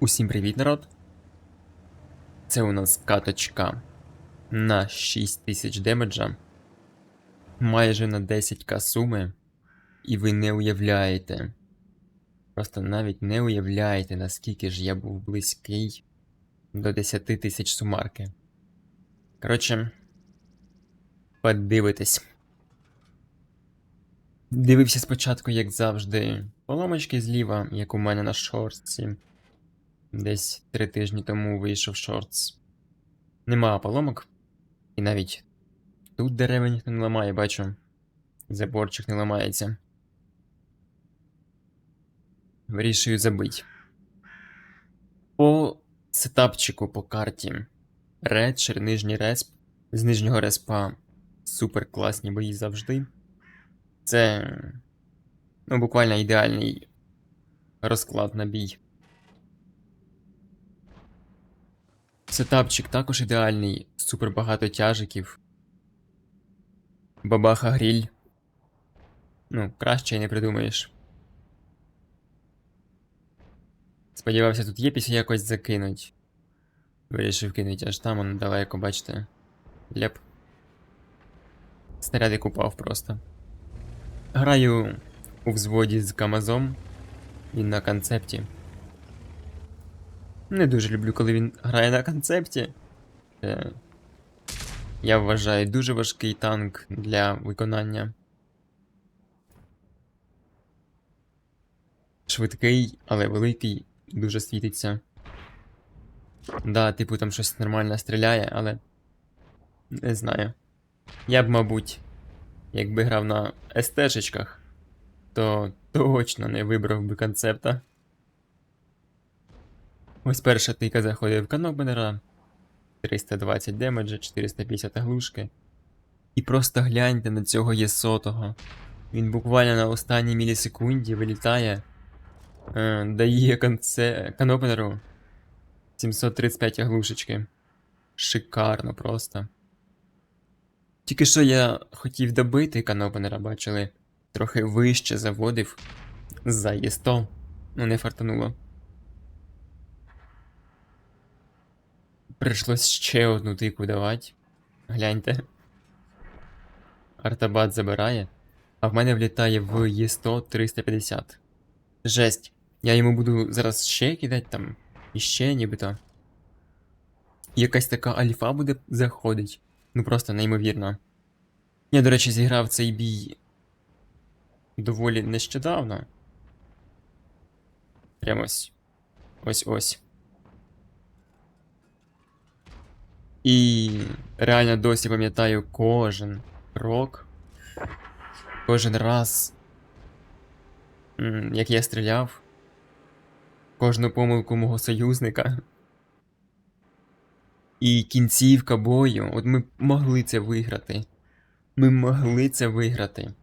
Усім привіт, народ! Це у нас каточка на 6000 демеджа, майже на 10к суми, і ви не уявляєте. Просто навіть не уявляєте, наскільки ж я був близький до 10 тисяч сумарки. Коротше, подивитесь. Дивився спочатку, як завжди, поломочки зліва, як у мене на шорстці. Десь три тижні тому вийшов шортс. Нема поломок. І навіть тут дерева ніхто не ламає, бачу. Заборчик не ламається. Вирішую забить. По сетапчику по карті. Редшер, нижній респ. З нижнього респа супер класні бої завжди. Це ну, буквально ідеальний розклад на бій. Сетапчик також ідеальний, супер багато тяжиків. Бабаха гріль. Ну, краще не придумаєш. Сподівався, тут є після якось закинуть. Вирішив кинуть аж там, воно далеко, бачите. Ляп. Снарядик упав просто. Граю у взводі з Камазом. Він на концепті. Не дуже люблю, коли він грає на концепті. Е, я вважаю дуже важкий танк для виконання. Швидкий, але великий, дуже світиться. Да, типу там щось нормально стріляє, але. Не знаю. Я б, мабуть, якби грав на СТ-шечках, то точно не вибрав би концепта. Ось перша тика заходить в канобенера. 320 демеджа, 450 глушки. І просто гляньте на цього єсотого. Він буквально на останній мілісекунді вилітає. Е, дає конце... канопенеру 735 глушечки. Шикарно просто. Тільки що я хотів добити канопенера, бачили, трохи вище заводив за Є100. Ну не фартануло. Прийшлось ще одну тику давати. Гляньте. Артабат забирає, а в мене влітає в Є100 350. Жесть. Я йому буду зараз ще кидати там. Іще нібито. Якась така альфа буде заходить. Ну просто неймовірно. Я, до речі, зіграв цей бій доволі нещодавно. Прямо ось. Ось ось. І реально досі пам'ятаю кожен крок. Кожен раз, як я стріляв. Кожну помилку мого союзника. І кінцівка бою. От ми могли це виграти. Ми могли це виграти.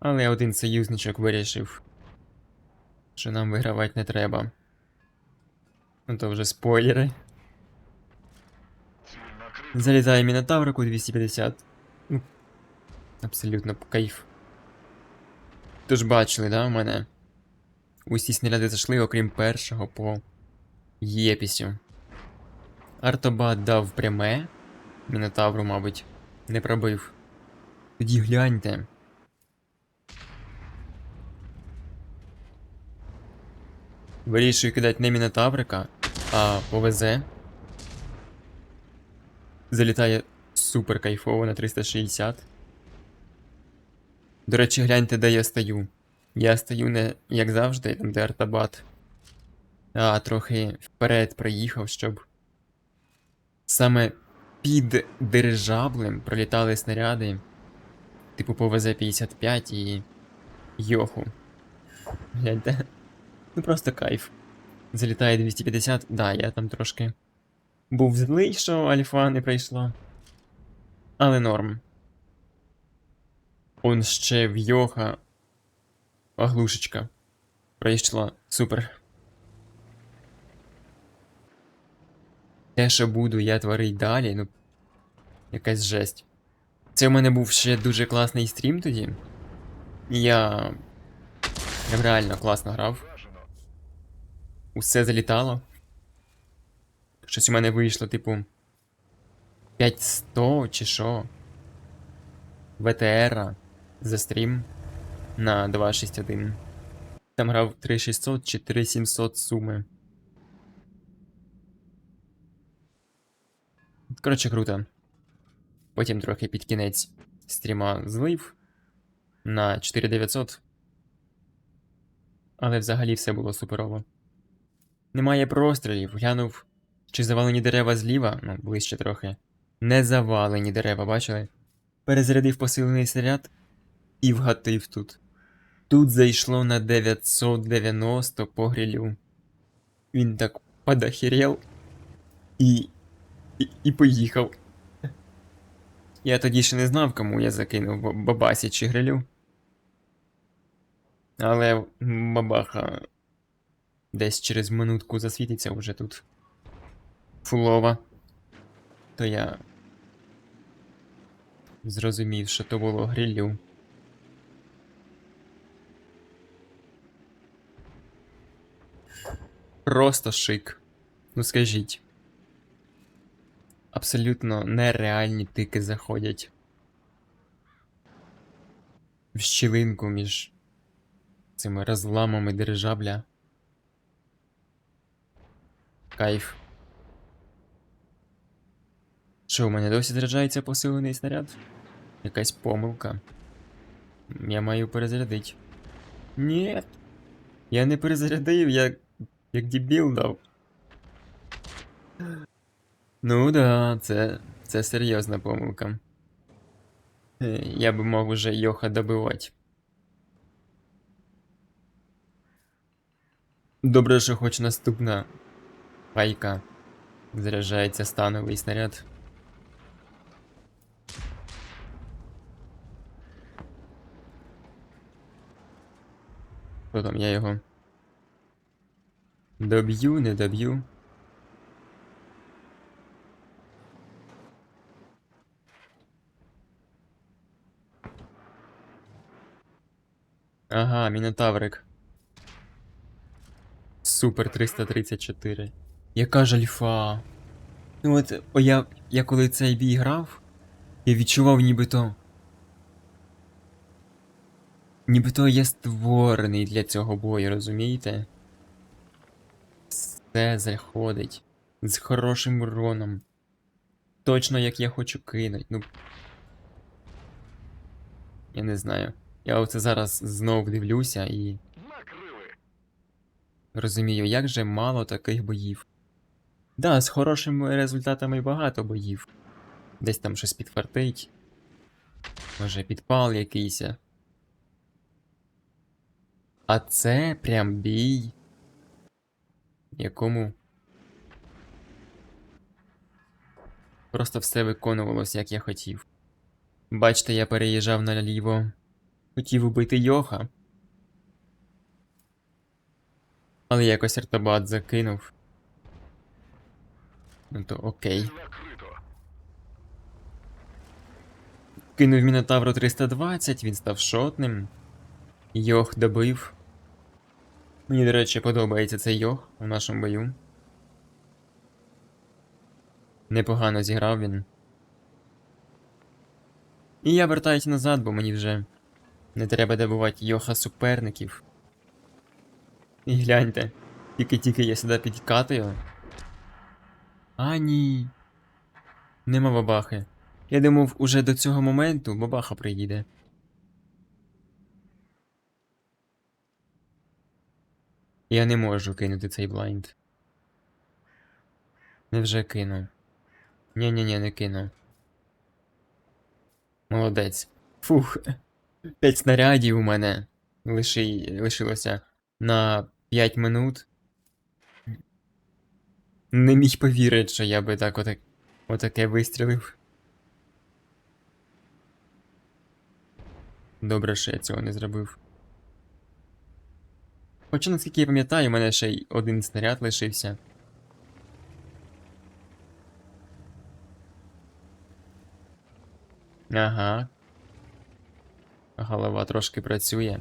Але один союзничок вирішив, що нам вигравати не треба. Ну то вже спойлери. Залітає Мінотаврику 250. Ну, Абсолютно кайф. Тож бачили, да, у мене? Усі снаряди зайшли, окрім першого по єпісю. Артобат дав пряме. Мінотавру, мабуть, не пробив. Тоді гляньте. Вирішую кидати не Мінотаврика, а повезе. Залітає супер кайфово на 360. До речі, гляньте, де я стою. Я стою не як завжди, там де артабат. А трохи вперед проїхав, щоб саме під дирижаблем пролітали снаряди. Типу по ВЗ-55 і Йоху. Гляньте. Ну просто кайф. Залітає 250, да, я там трошки. Був злий, що альфа не прийшла. Але норм. Он ще в Йоха. Оглушечка. Прийшла. Супер. Те, що буду я творить далі, ну. Якась жесть. Це у мене був ще дуже класний стрім тоді. Я. Реально класно грав. усе залітало. Щось у мене вийшло, типу. 5100 чи що. ВТР за стрім на 261. Там грав 3600 чи 3700 суми. Коротше, круто. Потім трохи під кінець стріма злив на 4900. Але взагалі все було суперово. Немає прострілів, глянув, чи завалені дерева зліва, ну, ближче трохи. Не завалені дерева, бачили? Перезарядив посилений снаряд і вгатив тут. Тут зайшло на 990 по грилю. Він так подохерел і, і, і поїхав. Я тоді ще не знав, кому я закинув бабасі чи грилю. Але бабаха десь через минутку засвітиться вже тут. Фулова. То я зрозумів, що то було грилю. Просто шик. Ну скажіть. Абсолютно нереальні тики заходять. В щілинку між цими розламами дирижабля. Кайф. Що, у мене досі заряджається посилений снаряд? Якась помилка. Я маю перезарядити. Ні. Я не перезарядив, я як дебіл дав. Ну да, це, це серйозна помилка. Е, Я би мог уже Йоха добивати. Добре, що хоч наступна пайка заряджається становий снаряд. Що там, я його доб'ю, не доб'ю. Ага, Мінотаврик. Супер 334. Яка ж альфа. Ну от, о, я, я коли цей бій грав, я відчував нібито. Нібито я створений для цього бою, розумієте? Все заходить. З хорошим уроном. Точно як я хочу кинуть. Ну. Я не знаю. Я оце зараз знов дивлюся і. Розумію, як же мало таких боїв. Да, з хорошими результатами багато боїв. Десь там щось підфартить. Може, підпал якийсь. А це прям бій. Якому. Просто все виконувалось, як я хотів. Бачите, я переїжджав наліво. Хотів убити Йоха. Але якось артобат закинув. Ну то окей. Кинув Мінотавру 320, він став шотним. Йох добив. Мені, до речі, подобається цей Йох у нашому бою. Непогано зіграв він. І я вертаюсь назад, бо мені вже не треба добувати Йоха суперників. І гляньте, тільки-тільки я сюди підкатую. А ні. Нема бабахи. Я думав, уже до цього моменту бабаха приїде. Я не можу кинути цей блайнд. Невже кину? Ні-ні-ні, не кину. Молодець. Фух. П'ять снарядів у мене лиши... лишилося на 5 минут. Не міг повірити, що я би так отак... отаке вистрілив. Добре, що я цього не зробив. Хоча, наскільки я пам'ятаю, у мене ще й один снаряд лишився. Ага. Голова трошки працює.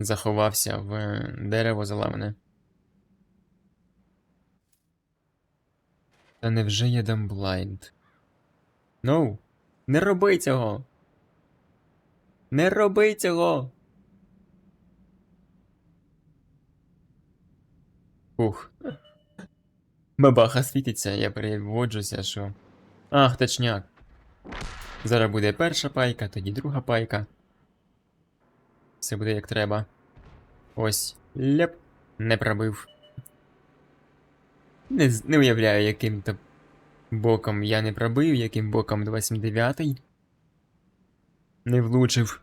Заховався в дерево заламане. Та невже я дам блайнд? Ну, не роби цього! Не роби цього! Ух. Бабаха світиться, я переводжуся, що. Ах, точняк. Зараз буде перша пайка, тоді друга пайка. Все буде як треба. Ось. Ляп. Не пробив. Не, не уявляю, яким то боком я не пробив, яким боком 29-й. Не влучив.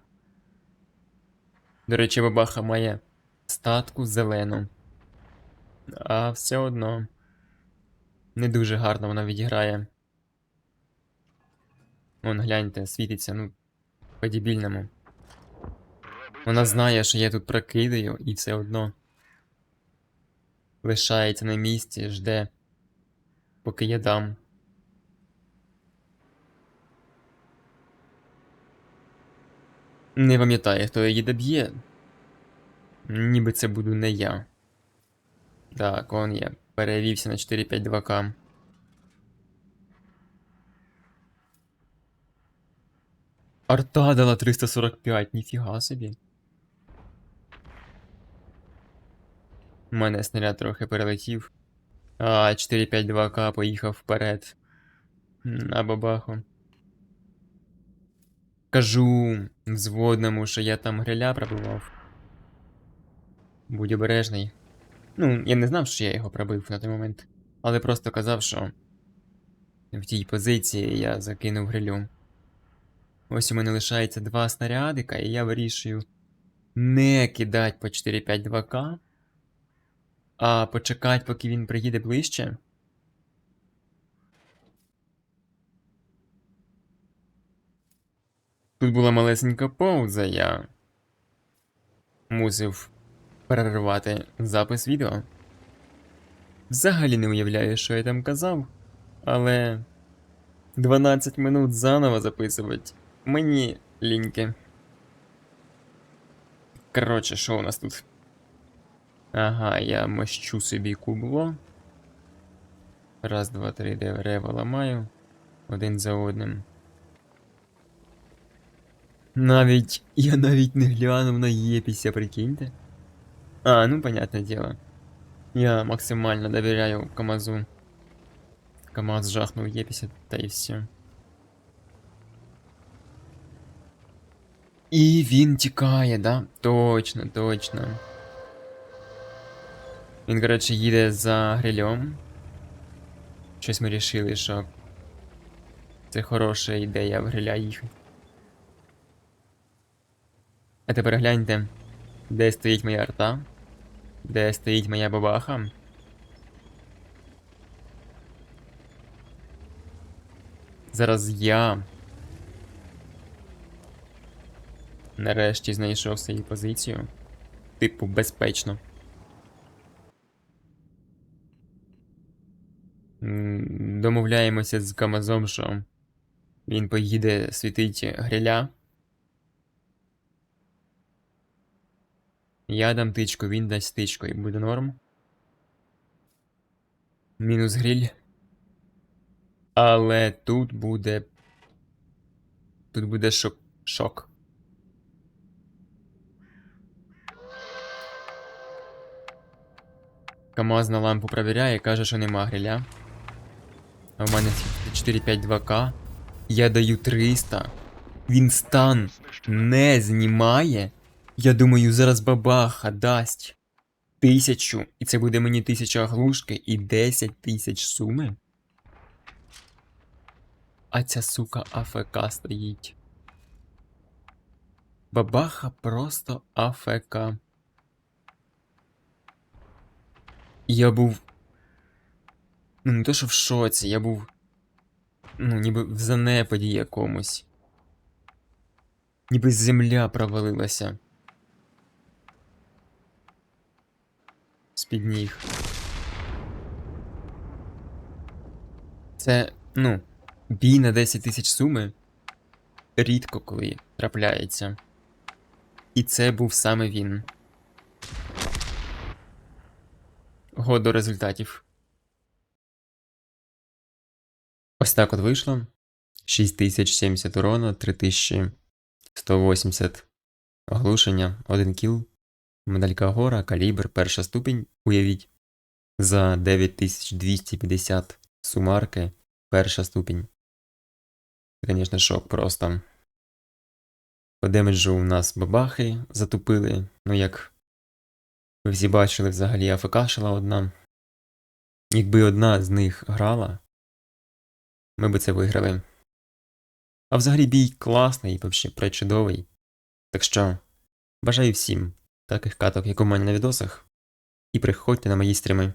До речі, бабаха має статку зелену. А все одно. Не дуже гарно вона відіграє. Вон, гляньте, світиться, ну, по-дебільному. Вона знає, що я тут прокидаю, і все одно лишається на місці, жде, поки я дам. Не пам'ятаю, хто її доб'є. Ніби це буду не я. Так, он я. Перевівся на 452К. Арта дала 345, ніфіга собі. У мене снаряд трохи перелетів. А, 452К поїхав вперед. На бабаху. Кажу взводному, що я там гриля пробивав. Будь обережний. Ну, я не знав, що я його пробив на той момент, але просто казав, що в тій позиції я закинув грилю. Ось у мене лишається два снарядика, і я вирішую не кидати по 452К, а почекати, поки він приїде ближче. Тут була малесенька пауза, я мусив перервати запис відео. Взагалі не уявляю, що я там казав, але 12 минут заново записувати мені ліньки. Коротше, що у нас тут? Ага, я мощу собі кубло. Раз, два, три, дерева ламаю. Один за одним. Навіть. Я навіть не глянув на Єпіся, прикиньте. А, ну понятное дело. Я максимально довіряю КамАЗу. КамАЗ жахнув Єпіся, та і все. І він тікає, да? Точно, точно. Він, коротше, їде за грильом. Щось ми рішили, що це хороша ідея в гриля їхати. А тепер гляньте, де стоїть моя арта, Де стоїть моя бабаха. Зараз я нарешті знайшов свою позицію. Типу, безпечно. Домовляємося з Камазом, що він поїде світить гриля. Я дам тичку, він дасть тичку і буде норм. Мінус гриль. Але тут буде. Тут буде шок. шок. КамАЗ на лампу провіряє, каже, що нема гриля. А в мене 452К. Я даю 300. Він стан не знімає. Я думаю, зараз бабаха дасть тисячу, і це буде мені тисяча оглушки і 10 тисяч суми. А ця сука АФК стоїть. Бабаха просто АФК. Я був. Ну, не то, що в шоці, я був. Ну, ніби в занепаді якомусь. Ніби земля провалилася. З-під ніг. Це, ну, бій на 10 тисяч суми рідко коли трапляється. І це був саме він. Го до результатів. Ось так от вийшло. 6070 урона, 3180 оглушення, 1 кіл, медалька гора, калібр, перша ступінь, уявіть. За 9250 сумарки, перша ступінь. Це, Звісно, шок просто. По демеджу у нас бабахи затупили. Ну, як ви всі бачили, взагалі АФКшила одна. Якби одна з них грала, ми би це виграли. А взагалі бій класний, взагалі пречудовий. Так що, бажаю всім таких каток, як у мене на відосах, і приходьте на мої стріми.